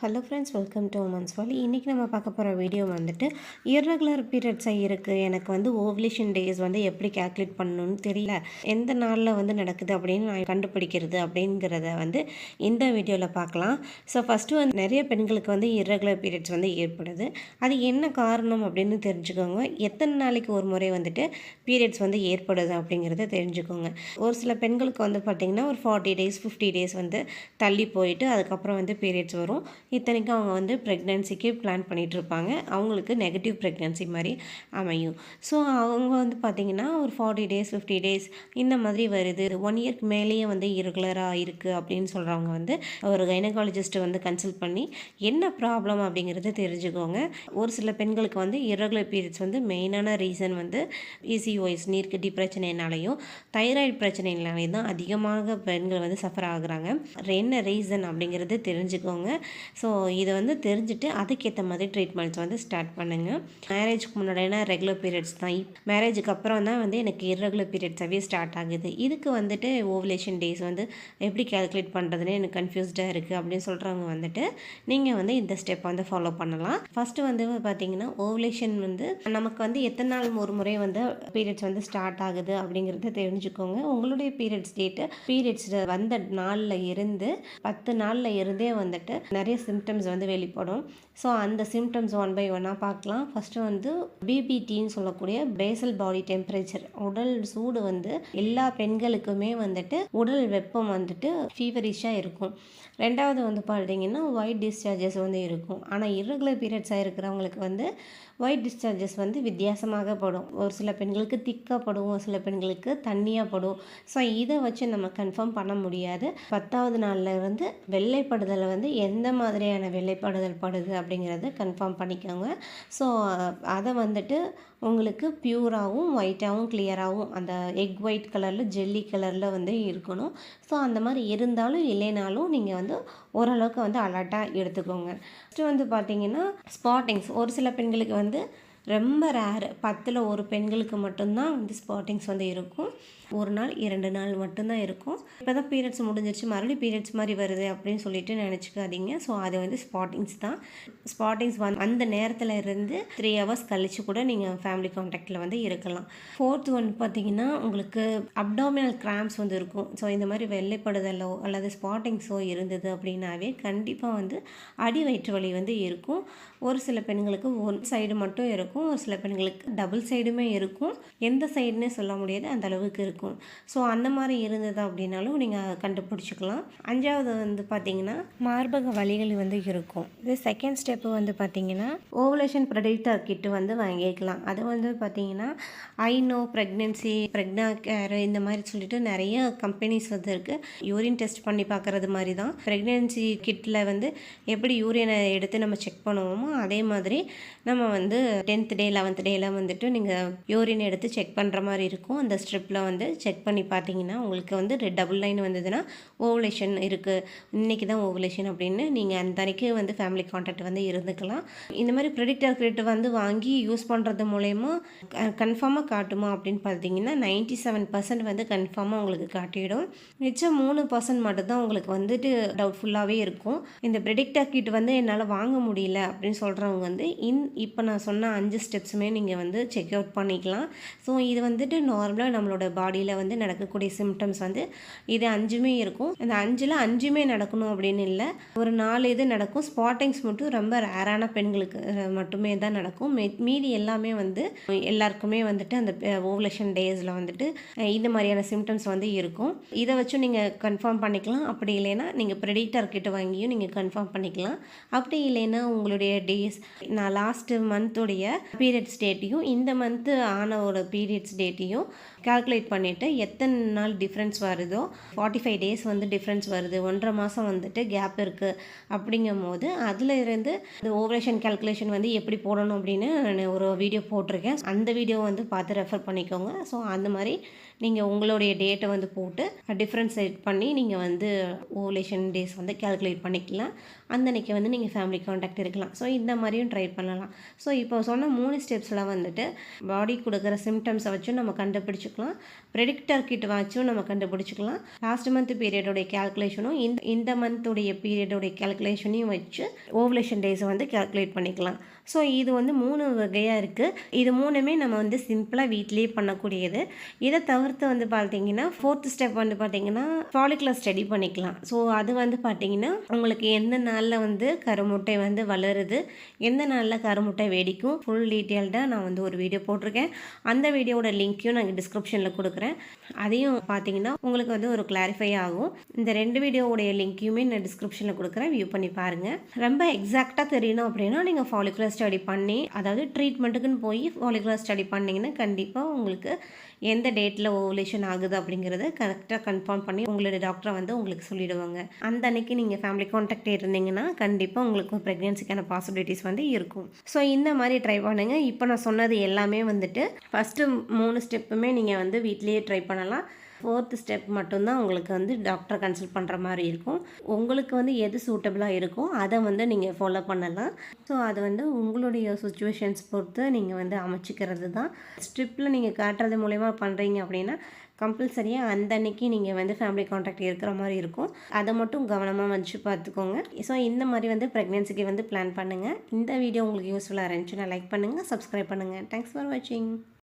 Hello friends welcome to women's valley இன்றைக்கி நம்ம பார்க்க போகிற வீடியோ வந்துட்டு இர்ரெகுலர் பீரியட்ஸாக இருக்குது எனக்கு வந்து ஓவலேஷன் டேஸ் வந்து எப்படி கேல்குலேட் பண்ணணும்னு தெரியல. எந்த நாளில் வந்து நடக்குது அப்படின்னு நான் கண்டுபிடிக்கிறது அப்படிங்கிறத வந்து இந்த வீடியோவில் பார்க்கலாம். ஸோ ஃபஸ்ட்டு வந்து நிறைய பெண்களுக்கு வந்து இர்ரெகுலர் பீரியட்ஸ் வந்து ஏற்படுது. அது என்ன காரணம் அப்படின்னு தெரிஞ்சுக்கோங்க. எத்தனை நாளைக்கு ஒரு முறை வந்துட்டு பீரியட்ஸ் வந்து ஏற்படுது அப்படிங்கிறத தெரிஞ்சுக்கோங்க. ஒரு சில பெண்களுக்கு வந்து பார்த்திங்கன்னா ஒரு ஃபார்ட்டி டேஸ் ஃபிஃப்டி டேஸ் வந்து தள்ளி போயிட்டு அதுக்கப்புறம் வந்து பீரியட்ஸ் வரும். இத்தனைக்கும் அவங்க வந்து ப்ரெக்னென்சிக்கு பிளான் பண்ணிகிட்ருப்பாங்க அவங்களுக்கு நெகட்டிவ் ப்ரெக்னென்சி மாதிரி அமையும். ஸோ அவங்க வந்து பார்த்திங்கன்னா ஒரு ஃபார்ட்டி டேஸ் ஃபிஃப்டி டேஸ் இந்த மாதிரி வருது. ஒன் இயர்க்கு மேலேயே வந்து இரெகுலராக இருக்குது அப்படின்னு சொல்கிறவங்க வந்து ஒரு கைனகாலஜிஸ்ட்டை வந்து கன்சல்ட் பண்ணி என்ன ப்ராப்ளம் அப்படிங்கிறத தெரிஞ்சுக்கோங்க. ஒரு சில பெண்களுக்கு வந்து இரகுலர் பீரியட்ஸ் வந்து மெயினான ரீசன் வந்து இசிஓஎஸ் நீர்க்கட்டி பிரச்சனைனாலையும் தைராய்டு பிரச்சனைனாலையும் தான் அதிகமாக பெண்கள் வந்து சஃபர் ஆகுறாங்க. என்ன ரீசன் அப்படிங்கிறது தெரிஞ்சுக்கோங்க. ஸோ இதை வந்து தெரிஞ்சுட்டு அதுக்கேற்ற மாதிரி ட்ரீட்மெண்ட்ஸ் வந்து ஸ்டார்ட் பண்ணுங்கள் மேரேஜ்க்கு முன்னாடினா ரெகுலர் பீரியட்ஸ் தான். மேரேஜுக்கு அப்புறம் தான் வந்து எனக்கு இரகுலர் பீரியட்ஸாகவே ஸ்டார்ட் ஆகுது. இதுக்கு வந்துட்டு ஓவலேஷன் டேஸ் வந்து எப்படி கால்குலேட் பண்ணுறதுன்னு எனக்கு கன்ஃபியூஸ்டாக இருக்குது அப்படின்னு சொல்கிறவங்க வந்துட்டு நீங்கள் வந்து இந்த ஸ்டெப் வந்து ஃபாலோ பண்ணலாம். ஃபஸ்ட்டு வந்து பார்த்தீங்கன்னா ஓவலேஷன் வந்து நமக்கு வந்து எத்தனை நாள் ஒரு முறை வந்து பீரியட்ஸ் வந்து ஸ்டார்ட் ஆகுது அப்படிங்கிறத தெரிஞ்சுக்கோங்க. உங்களுடைய பீரியட்ஸ் டேட்டு பீரியட்ஸ் வந்த நாளில் இருந்து பத்து நாளில் இருந்தே வந்துட்டு நிறைய சிம்டம்ஸ் வந்து வெளிப்படும். ஸோ அந்த சிம்டம்ஸ் ஒன் பை ஒன்னாக பார்க்கலாம். ஃபஸ்ட்டு வந்து பிபிடின்னு சொல்லக்கூடிய பேசல் பாடி டெம்பரேச்சர் உடல் சூடு வந்து எல்லா பெண்களுக்குமே வந்துட்டு உடல் வெப்பம் வந்துட்டு ஃபீவரிஷாக இருக்கும். ரெண்டாவது வந்து பார்த்தீங்கன்னா ஒயிட் டிஸ்சார்ஜஸ் வந்து இருக்கும். ஆனால் இரகுலர் பீரியட்ஸாக இருக்கிறவங்களுக்கு வந்து ஒயிட் டிஸ்சார்ஜஸ் வந்து வித்தியாசமாக படும். ஒரு சில பெண்களுக்கு திக்காக படும் ஒரு சில பெண்களுக்கு தண்ணியாக படும். ஸோ இதை வச்சு நம்ம கன்ஃபார்ம் பண்ண முடியாது. பத்தாவது நாளில் வந்து வெள்ளைப்படுதலை வந்து எந்த மாதிரி மாதிரியான வெள்ளைப்படுதல் படுது அப்படிங்கிறத கன்ஃபார்ம் பண்ணிக்கோங்க. ஸோ அதை வந்துட்டு உங்களுக்கு ப்யூராகவும் ஒயிட்டாகவும் கிளியராகவும் அந்த எக் ஒயிட் கலரில் ஜெல்லி கலரில் வந்து இருக்கணும். ஸோ அந்த மாதிரி இருந்தாலும் இல்லைனாலும் நீங்கள் வந்து ஓரளவுக்கு வந்து அலர்ட்டாக எடுத்துக்கோங்க. ஃபஸ்ட்டு வந்து பார்த்தீங்கன்னா ஸ்பாட்டிங்ஸ் ஒரு சில பெண்களுக்கு வந்து ரொம்ப ரேரு பத்தில் ஒரு பெண்களுக்கு மட்டும்தான் வந்து ஸ்பாட்டிங்ஸ் வந்து இருக்கும். ஒரு நாள் இரண்டு நாள் மட்டும்தான் இருக்கும். இப்போ தான் பீரியட்ஸ் முடிஞ்சிருச்சு. மறுபடியும் பீரியட்ஸ் மாதிரி வருது அப்படின்னு சொல்லிட்டு நினச்சிக்காதீங்க. ஸோ அது வந்து ஸ்பாட்டிங்ஸ் தான். ஸ்பாட்டிங்ஸ் வந் அந்த நேரத்தில் இருந்து த்ரீ ஹவர்ஸ் கழித்து கூட நீங்கள் ஃபேமிலி காண்டாக்டில் வந்து இருக்கலாம். ஃபோர்த் ஒன் பார்த்தீங்கன்னா உங்களுக்கு அப்டாமினல் கிராம்ஸ் வந்து இருக்கும். ஸோ இந்த மாதிரி வெள்ளைப்படுதலோ அல்லது ஸ்பாட்டிங்ஸோ இருந்தது அப்படின்னாவே கண்டிப்பாக வந்து அடி வயிற்று வலி வந்து இருக்கும். ஒரு சில பெண்களுக்கு ஒன் சைடு மட்டும் இருக்கும். ஒரு சில பெண்களுக்கு டபுள் சைடுமே இருக்கும். எந்த சைடுன்னே சொல்ல முடியாது. அந்த அளவுக்கு இருக்கும். ஸோ அந்த மாதிரி இருந்தது அப்படின்னாலும் நீங்கள் கண்டுபிடிச்சிக்கலாம். அஞ்சாவது வந்து பார்த்தீங்கன்னா மார்பக வலிகள் வந்து இருக்கும். இது செகண்ட் ஸ்டெப்பு வந்து பார்த்தீங்கன்னா ஓவலேஷன் ப்ரொடக்டர் கிட்டு வந்து வாங்கிக்கலாம். அது வந்து பார்த்தீங்கன்னா ஐநோ ப்ரெக்னென்சி ப்ரெக்னா கேர் இந்த மாதிரி சொல்லிட்டு நிறைய கம்பெனிஸ் வந்து இருக்குது யூரின் டெஸ்ட் பண்ணி பார்க்குறது மாதிரி தான். ப்ரெக்னென்சி கிட்டில் வந்து எப்படி யூரியனை எடுத்து நம்ம செக் பண்ணுவோமோ அதே மாதிரி நம்ம வந்து டென்த் டே லெவன்த் டேலாம் வந்துட்டு நீங்கள் யூரின் எடுத்து செக் பண்ணுற மாதிரி இருக்கும். அந்த ஸ்ட்ரிப்பில் வந்து செக் பண்ணி பார்த்தீங்கன்னா உங்களுக்கு வந்து டபுள் லைன் வந்ததுன்னா ஓவலேஷன் இருக்குது இன்றைக்கி தான் ஓவலேஷன் அப்படின்னு நீங்கள் அந்த அன்றைக்கி வந்து ஃபேமிலி கான்டாக்ட் வந்து இருந்துக்கலாம். இந்த மாதிரி ப்ரெடிக்டர் கிரெட் வந்து வாங்கி யூஸ் பண்ணுறது மூலயமா கன்ஃபார்மாக காட்டுமா அப்படின்னு பார்த்தீங்கன்னா நைன்ட்டி செவன் பர்சன்ட் வந்து கன்ஃபார்மாக உங்களுக்கு காட்டிடும். மிச்சம் மூணு பர்சன்ட் மட்டும்தான் உங்களுக்கு வந்துட்டு டவுட்ஃபுல்லாகவே இருக்கும். இந்த ப்ரெடிக்டர் கிட் வந்து என்னால் வாங்க முடியல அப்படின்னு சொல்கிறவங்க வந்து இன் இப்போ நான் சொன்ன அஞ்சு ஸ்டெப்ஸுமே நீங்கள் வந்து செக் அவுட் பண்ணிக்கலாம். ஸோ இது வந்துட்டு நார்மலாக நம்மளோட பாடியில் வந்து நடக்கக்கூடிய சிம்டம்ஸ் வந்து இது அஞ்சுமே இருக்கும். இந்த அஞ்சில் அஞ்சுமே நடக்கணும் அப்படின்னு இல்லை. ஒரு நாலு இது நடக்கும். ஸ்பாட்டிங்ஸ் மட்டும் ரொம்ப ரேரான பெண்களுக்கு மட்டுமே தான் நடக்கும். மீதி எல்லாமே வந்து எல்லாருக்குமே வந்துட்டு அந்த ஓவலேஷன் டேஸில் வந்துட்டு இந்த மாதிரியான சிம்டம்ஸ் வந்து இருக்கும். இதை வச்சும் நீங்கள் கன்ஃபார்ம் பண்ணிக்கலாம். அப்படி இல்லைன்னா நீங்கள் ப்ரெடிக்டர் கிட்ட வாங்கியும் நீங்கள் கன்ஃபார்ம் பண்ணிக்கலாம். அப்படி இல்லைன்னா உங்களுடைய டேஸ் நான் லாஸ்ட்டு மந்த்துடைய பீரியட்ஸ் டேட்டையும் இந்த மந்த்து ஆன ஒரு பீரியட்ஸ் டேட்டையும் கால்குலேட் பண்ணிவிட்டு எத்தனை நாள் டிஃப்ரென்ஸ் வருதோ ஃபார்ட்டி ஃபைவ் டேஸ் வந்து டிஃப்ரென்ஸ் வருது ஒன்றரை மாதம் வந்துட்டு கேப் இருக்குது அப்படிங்கும் போது அதில் இருந்து இந்த ஓவரேஷன் கேல்குலேஷன் வந்து எப்படி போடணும் அப்படின்னு நான் ஒரு வீடியோ போட்டிருக்கேன். அந்த வீடியோ வந்து பார்த்து ரெஃபர் பண்ணிக்கோங்க. ஸோ அந்த மாதிரி நீங்கள் உங்களுடைய டேட்டை வந்து போட்டு டிஃப்ரெண்ட் செட் பண்ணி நீங்கள் வந்து ஓவலேஷன் டேஸ் வந்து கேல்குலேட் பண்ணிக்கலாம். அந்தன்னைக்கு வந்து நீங்கள் ஃபேமிலி காண்டாக்ட் இருக்கலாம். ஸோ இந்த மாதிரியும் ட்ரை பண்ணலாம். ஸோ இப்போ சொன்ன மூணு ஸ்டெப்ஸில் வந்துட்டு பாடி கொடுக்குற சிம்டம்ஸை வச்சும் நம்ம கண்டுபிடிச்சிக்கலாம். ப்ரெடிக்டர் கிட் வச்சும் நம்ம கண்டுபிடிச்சிக்கலாம். லாஸ்ட் மந்த் பீரியடோடைய கேல்குலேஷனும் இந்த இந்த மந்த்துடைய பீரியடோடைய கேல்குலேஷனையும் வச்சு ஓவலேஷன் டேஸை வந்து கேல்குலேட் பண்ணிக்கலாம். ஸோ இது வந்து மூணு வகையாக இருக்குது இது மூணுமே நம்ம வந்து சிம்பிளாக வீட்லேயே பண்ணக்கூடியது. இதை தவிர்த்து வந்து பார்த்தீங்கன்னா ஃபோர்த் ஸ்டெப் வந்து பார்த்தீங்கன்னா ஃபாலிகுலர் ஸ்டடி பண்ணிக்கலாம். ஸோ அது வந்து பார்த்தீங்கன்னா உங்களுக்கு என்னென்ன நாளில் வந்து கருமுட்டை வந்து வளருது. எந்த நாளில் கருமுட்டை வெடிக்கும்? ஃபுல் டீட்டெயில்டாக நான் வந்து ஒரு வீடியோ போட்டிருக்கேன். அந்த வீடியோட லிங்க்கையும் நான் டிஸ்கிரிப்ஷனில் கொடுக்குறேன். அதையும் பார்த்தீங்கன்னா உங்களுக்கு வந்து ஒரு கிளாரிஃபை ஆகும். இந்த ரெண்டு வீடியோவுடைய லிங்க்கையுமே நான் டிஸ்கிரிப்ஷனில் கொடுக்குறேன். வியூ பண்ணி பாருங்கள் ரொம்ப எக்ஸாக்டாக தெரியணும் அப்படின்னா நீங்கள் ஃபாலிகுலர் ஸ்டடி பண்ணி அதாவது ட்ரீட்மெண்ட்டுக்குன்னு போய் ஃபாலிகுலர் ஸ்டடி பண்ணிங்கன்னா கண்டிப்பாக உங்களுக்கு எந்த டேட்டில் ஓவலேஷன் ஆகுது அப்படிங்கிறத கரெக்டாக கன்ஃபார்ம் பண்ணி உங்களுடைய டாக்டரை வந்து உங்களுக்கு சொல்லிவிடுவாங்க அந்த அன்னைக்கு நீங்கள் ஃபேமிலி கான்டாக்ட் பண்ணிங்கன்னா கண்டிப்பாக உங்களுக்கு ப்ரெக்னென்சிக்கான பாசிபிலிட்டிஸ் வந்து இருக்கும். ஸோ இந்த மாதிரி ட்ரை பண்ணுங்கள் இப்போ நான் சொன்னது எல்லாமே வந்துட்டு ஃபஸ்ட்டு மூணு ஸ்டெப்புமே நீங்கள் வந்து வீட்லேயே ட்ரை பண்ணலாம். ஃபோர்த்து ஸ்டெப் மட்டும்தான் உங்களுக்கு வந்து டாக்டரை கன்சல்ட் பண்ணுற மாதிரி இருக்கும். உங்களுக்கு வந்து எது சூட்டபிளாக இருக்கோ அதை வந்து நீங்கள் ஃபாலோ பண்ணலாம். ஸோ அது வந்து உங்களுடைய சுச்சுவேஷன்ஸ் பொறுத்து நீங்கள் வந்து அமைச்சிக்கிறது தான் ஸ்ட்ரிப்பில் நீங்கள் காட்டுறது மூலயமா பண்ணுறீங்க அப்படின்னா கம்பல்சரியாக அந்த அன்னைக்கு நீங்கள் வந்து ஃபேமிலி காண்டாக்ட் இருக்கிற மாதிரி இருக்கும். அதை மட்டும் கவனமாக வச்சு பார்த்துக்கோங்க. ஸோ இந்த மாதிரி வந்து ப்ரெக்னென்சிக்கு வந்து பிளான் பண்ணுங்கள் இந்த வீடியோ உங்களுக்கு யூஸ்ஃபுல்லாக இருந்துச்சுன்னா லைக் பண்ணுங்கள் சப்ஸ்கிரைப் பண்ணுங்கள் தேங்க்ஸ் ஃபார் வாட்சிங்